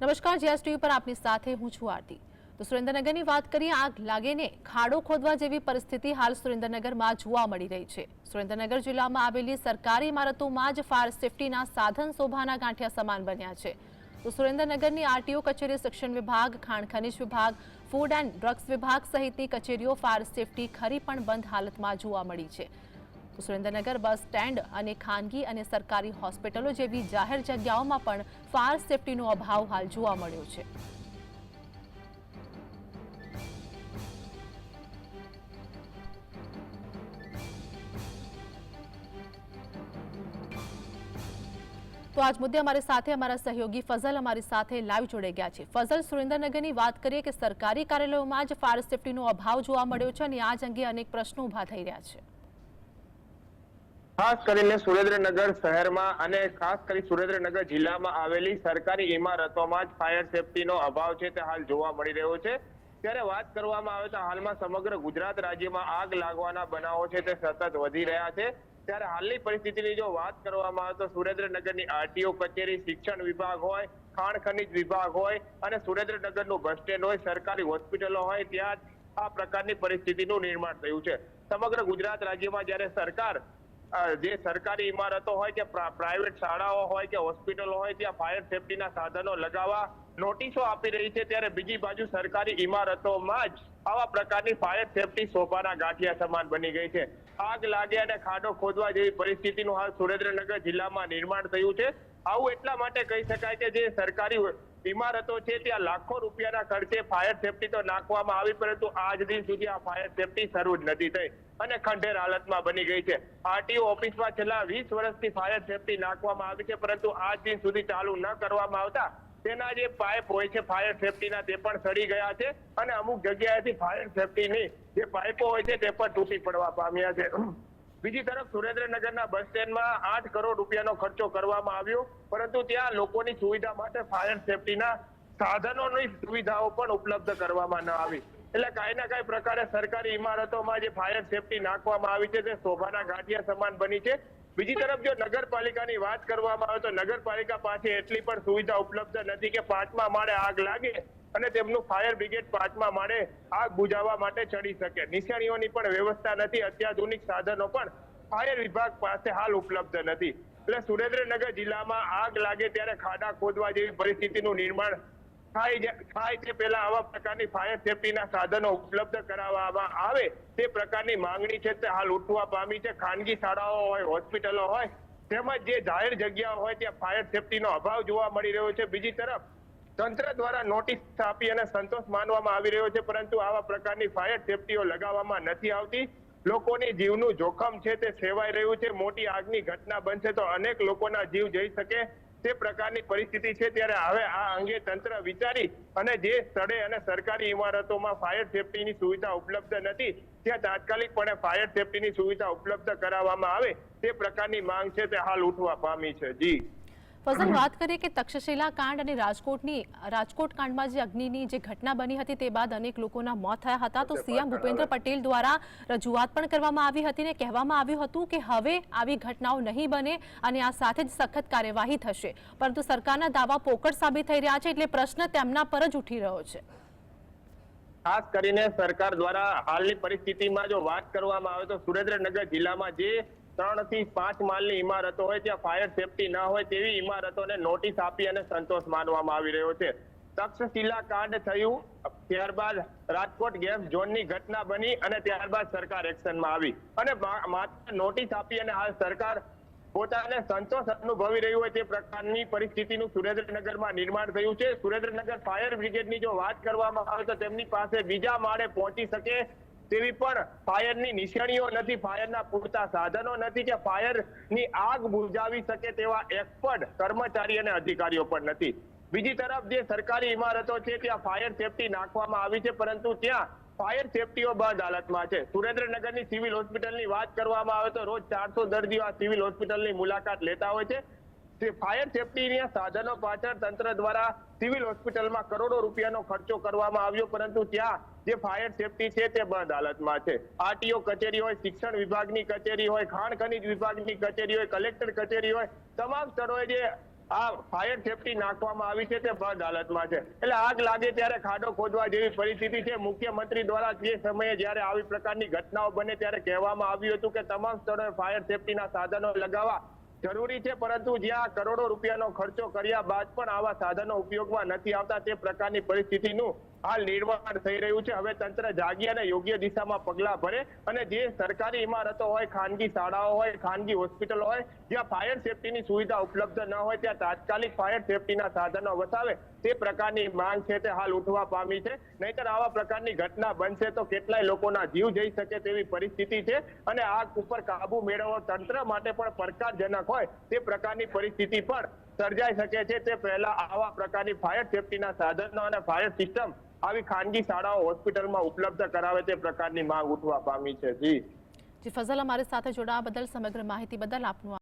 નમસ્કાર, GS TV પર આપની સાથે હું છું આરતી. તો સુરેન્દ્રનગરની વાત કરીએ, આગ લાગીને ખાડો ખોદવા જેવી પરિસ્થિતિ હાલ સુરેન્દ્રનગરમાં જોવા મળી રહી છે. સુરેન્દ્રનગર જિલ્લામાં આવેલી સરકારી ઇમારતોમાં જ ફાયર સેફટીના સાધન શોભાના ગાંઠિયા સમાન બન્યા છે. તો સુરેન્દ્રનગરની આરટીઓ કચેરી શિક્ષણ વિભાગ, ખાણ ખનિજ વિભાગ, ફૂડ એન્ડ ડ્રગ્સ વિભાગ સહિતની કચેરીઓ ફાયર સેફટી ખરી પણ બંધ હાલતમાં જોવા મળી છે. તો સુરેન્દ્રનગર બસ સ્ટેન્ડ અને ખાનગી અને સરકારી હોસ્પિટલો જેવી જાહેર જગ્યાઓમાં પણ ફાયર સેફટીનો અભાવ હાલ જોવા મળ્યો છે. તો આજ મુદ્દે અમારી સાથે અમારા સહયોગી ફઝલ અમારી સાથે લાઈવ જોડાઈ ગયા છે. ફઝલ, સુરેન્દ્રનગરની વાત કરીએ કે સરકારી કાર્યાલયોમાં જ ફાયર સેફટીનો અભાવ જોવા મળ્યો છે અને આજ અંગે અનેક પ્રશ્નો ઊભા થઈ રહ્યા છે. ખાસ કરીને સુરેન્દ્રનગર શહેરમાં અને ખાસ કરી સુરેન્દ્રનગર જિલ્લામાં આવેલી સરકારી ઇમારતોમાં જ ફાયર સેફટીનો અભાવ છે તે હાલ જોવા મળી રહ્યો છે. ત્યારે વાત કરવામાં આવે તો હાલમાં સમગ્ર ગુજરાત રાજ્યમાં આગ લાગવાના બનાવો છે તે સતત વધી રહ્યા છે. ત્યારે હાલની પરિસ્થિતિની જો વાત કરવામાં આવે તો સુરેન્દ્રનગરની આરટીઓ કચેરી, શિક્ષણ વિભાગ હોય, ખાણ ખનિજ વિભાગ હોય અને સુરેન્દ્રનગરનું બસ સ્ટેન્ડ હોય, સરકારી હોસ્પિટલો હોય, ત્યાં આ પ્રકારની પરિસ્થિતિનું નિર્માણ થયું છે. સમગ્ર ગુજરાત રાજ્યમાં જ્યારે સરકાર જે સરકારી ઇમારતો હોય કે પ્રા- પ્રાઇવેટ શાળાઓ હોય કે હોસ્પિટલો હોય ત્યાં ફાયર સેફટીના સાધનો લગાવવા નોટિસો આપી રહી છે. ત્યારે બીજી બાજુ સરકારી ઇમારતોમાં જ આવા પ્રકારની ફાયર સેફટી શોભાના ગાંઠિયા સમાન બની ગઈ છે. આગ લાગે અને ખાડો ખોદવા જેવી પરિસ્થિતિનું હાલ સુરેન્દ્રનગર જિલ્લામાં નિર્માણ થયું છે. આવું એટલા માટે કહી શકાય કે જે સરકારી ઇમારતો છે, ત્યાં લાખો રૂપિયાના ખર્ચે ફાયર સેફટી તો નાખવામાં આવી, પરંતુ આજ દિન સુધી આ ફાયર સેફટી શરૂ જ નથી થઈ અને ખંડેર હાલતમાં બની ગઈ છે. આરટીઓ ઓફિસમાં છેલ્લા વીસ વર્ષથી ફાયર સેફટી નાખવામાં આવી છે, પરંતુ આજ દિન સુધી ચાલુ ન કરવામાં આવતા. તેના જે પાઇપ હોય છે ફાયર સેફટીના તે પણ સડી ગયા છે અને અમુક જગ્યાએથી ફાયર સેફટીની જે પાઇપો હોય છે, તે પણ તૂટી પડવા પામ્યા છે. બીજી તરફ સુરેન્દ્રનગરના બસ સ્ટેન્ડમાં આઠ કરોડ રૂપિયાનો ખર્ચો કરવામાં આવ્યો, પરંતુ ત્યાં લોકોની સુવિધા માટે ફાયર સેફટીના સાધનોની સુવિધાઓ પણ ઉપલબ્ધ કરવામાં ન આવી. એટલે કાંઈ ના કાંઈ પ્રકારે સરકારી ઇમારતોમાં જે ફાયર સેફટી નાખવામાં આવી છે, તે શોભાના ગાંઠિયા સમાન બની છે. બીજી તરફ જો નગરપાલિકાની વાત કરવામાં આવે તો નગરપાલિકા પાસે એટલી પણ સુવિધા ઉપલબ્ધ નથી કે પાંચમા માળે આગ લાગે અને તેમનું ફાયર બ્રિગેડ પાંચમા માળે આગ બુજાવવા માટે ચડી શકે. નિશાણીઓની પણ વ્યવસ્થા નથી. અત્યાધુનિક સાધનો પણ ફાયર વિભાગ પાસે હાલ ઉપલબ્ધ નથી. એટલે સુરેન્દ્રનગર જિલ્લામાં આગ લાગે ત્યારે ખાડા ખોદવા જેવી પરિસ્થિતિનું નિર્માણ થાય થાય તે પહેલા આવા પ્રકારની ફાયર સેફટીના સાધનો ઉપલબ્ધ કરાવવામાં આવે. તે પ્રકારની માંગણી છે તે હાલ ઉઠવા પામી છે. ખાનગી શાળાઓ હોય, હોસ્પિટલો હોય, તેમજ જે જાહેર જગ્યાઓ હોય, ત્યાં ફાયર સેફટીનો અભાવ જોવા મળી રહ્યો છે. બીજી તરફ તંત્ર દ્વારા નોટિસ આપી અને સંતોષ માનવામાં આવી રહ્યો છે, પરંતુ આવા પ્રકારની ફાયર સેફટીઓ લગાવવામાં નથી આવતી. લોકોની જીવનું જોખમ છે, તે સેવાઈ રહ્યું છે. મોટી આગની ઘટના બનશે તો અનેક લોકોના જીવ જઈ શકે તે પ્રકારની પરિસ્થિતિ છે. ત્યારે હવે આ અંગે તંત્ર વિચારી અને જે સ્થળે અને સરકારી ઇમારતોમાં ફાયર સેફટીની સુવિધા ઉપલબ્ધ નથી, ત્યાં તાત્કાલિકપણે ફાયર સેફટીની સુવિધા ઉપલબ્ધ કરાવવામાં આવે તે પ્રકારની માંગ છે, તે હાલ ઉઠવા પામી છે. જી. ફઝલ વાત કરીએ કે તક્ષશિલા કાંડ અને રાજકોટની રાજકોટ કાંડમાં જે અગ્નિની જે ઘટના બની હતી તે બાદ અનેક લોકોના મોત થયા હતા. તો સીએમ ભૂપેન્દ્ર પટેલ દ્વારા રજૂઆત પણ કરવામાં આવી હતી ને કહેવામાં આવ્યું હતું કે હવે આવી ઘટનાઓ નહીં બને અને આ સાથે જ સખત કાર્યવાહી થશે. પરંતુ સરકારના દાવા પોકળ સાબિત થઈ રહ્યા છે એટલે પ્રશ્ન તેમના પર જ ઉઠી રહ્યો છે. ખાસ કરીને સરકાર દ્વારા હાલની પરિસ્થિતિમાં જો વાત કરવામાં આવે તો સુરેન્દ્રનગર જિલ્લામાં જે ત્રણથી પાંચ માળની ઇમારતો હોય ત્યાં ફાયર સેફટી ના હોય તેવી ઇમારતોને નોટિસ આપી અને સંતોષ માનવામાં આવી રહ્યો છે. તક્ષશિલા કાંડ થયું, ત્યારબાદ રાજકોટ ગેસ ઝોનની ઘટના બની અને ત્યારબાદ સરકાર એક્શનમાં આવી. અને માત્ર નોટિસ આપી અને હાલ સરકાર પોતાને સંતોષ અનુભવી રહ્યું હોય તે પ્રકારની પરિસ્થિતિનું સુરેન્દ્રનગરમાં નિર્માણ થયું છે. સુરેન્દ્રનગર ફાયર બ્રિગેડની જો વાત કરવામાં આવે તો તેમની પાસે બીજા માળે પહોંચી શકે તેવી પણ ફાયરની નિશાણીઓ નથી, ફાયરના પૂરતા સાધનો નથી કે ફાયરની આગ બુજાવી શકે તેવા એક્સપર્ટ, કર્મચારી અને અધિકારીઓ પણ નથી. બીજી તરફ જે સરકારી ઇમારતો છે, ત્યાં ફાયર સેફટી નાખવામાં આવી છે, પરંતુ ત્યાં ફાયર સેફટીઓ બંધ હાલતમાં છે. સુરેન્દ્રનગરની સિવિલ હોસ્પિટલની વાત કરવામાં આવે તો રોજ ચારસો દર્દીઓ આ સિવિલ હોસ્પિટલની મુલાકાત લેતા હોય છે. ફાયર સેફટીના સાધનો પાછળ તંત્ર દ્વારા સિવિલ હોસ્પિટલમાં કરોડો રૂપિયાનો ખર્ચો કરવામાં આવ્યો, પરંતુ ત્યાં જે ફાયર સેફટી છે તે બંધ હાલતમાં છે. આરટીઓ કચેરી હોય, શિક્ષણ વિભાગની કચેરી હોય, ખાણ ખનીજ વિભાગની કચેરી હોય, કલેક્ટર કચેરી હોય, તમામ સ્થળોએ જે આ ફાયર સેફટી નાખવામાં આવી છે તે બંધ હાલતમાં છે. એટલે આગ લાગે ત્યારે ખાડો ખોદવા જેવી પરિસ્થિતિ છે. મુખ્યમંત્રી દ્વારા જે સમયે જ્યારે આવી પ્રકારની ઘટનાઓ બને ત્યારે કહેવામાં આવ્યું હતું કે તમામ સ્થળોએ ફાયર સેફટીના સાધનો લગાવવા જરૂરી છે, પરંતુ જ્યાં કરોડો રૂપિયાનો ખર્ચો કર્યા બાદ પણ આવા સાધનો ઉપયોગમાં નથી આવતા, તે પ્રકારની પરિસ્થિતિનું હાલ નિર્માણ થઈ રહ્યું છે. હવે તંત્ર જાગી અને યોગ્ય દિશામાં પગલાં ભરે અને જે સરકારી ઇમારતો હોય, ખાનગી શાળાઓ હોય, ખાનગી હોસ્પિટલો હોય, જ્યાં ફાયર સેફટીની સુવિધા ઉપલબ્ધ ન હોય, ત્યાં તાત્કાલિક ફાયર સેફટીના સાધનો વસાવે, તે પ્રકારની માંગ છે તે હાલ ઉઠવા પામી છે. નહીતર આવા પ્રકારની ઘટના બનશે તો કેટલાય લોકોના જીવ જઈ શકે તેવી પરિસ્થિતિ છે અને આગ ઉપર કાબુ મેળવવા તંત્ર માટે પણ પડકારજનક હોય તે પ્રકારની પરિસ્થિતિ પણ સર્જાઈ શકે છે. તે પહેલા આવા પ્રકારની ફાયર સેફટીના સાધનો અને ફાયર સિસ્ટમ આવી ખાનગી શાળાઓ હોસ્પિટલમાં ઉપલબ્ધ કરાવે તે પ્રકારની માંગ ઉઠવા પામી છે. જી. જી, ફઝલ, અમારી સાથે જોડાવા બદલ સમગ્ર માહિતી બદલ આપનું